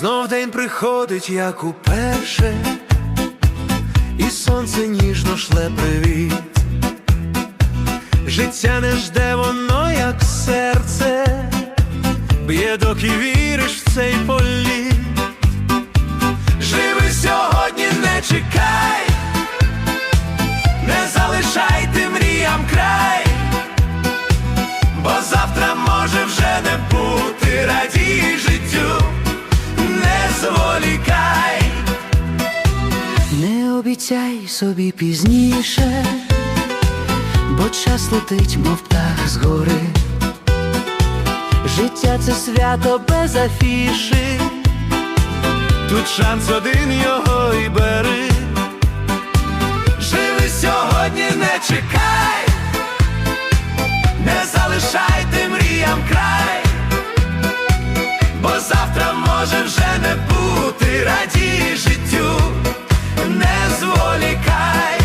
Знов день приходить, як уперше, і сонце ніжно шле привіт. Життя не жде воно, як серце, б'є, доки віриш в цей політ. Живи сьогодні, не чекай, не залишайте мріям край, бо завтра може вже не бути, радій зволікай. Не обіцяй собі пізніше, бо час летить, мов птах з гори. Життя це свято без афіши. Тут шанс один його і бери. Живи сьогодні, не чекай, зволікай.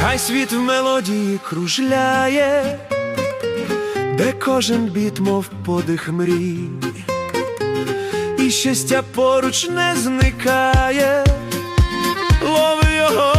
Хай світ в мелодії кружляє, де кожен біт, мов подих мрій, щастя поруч не зникає, лови його.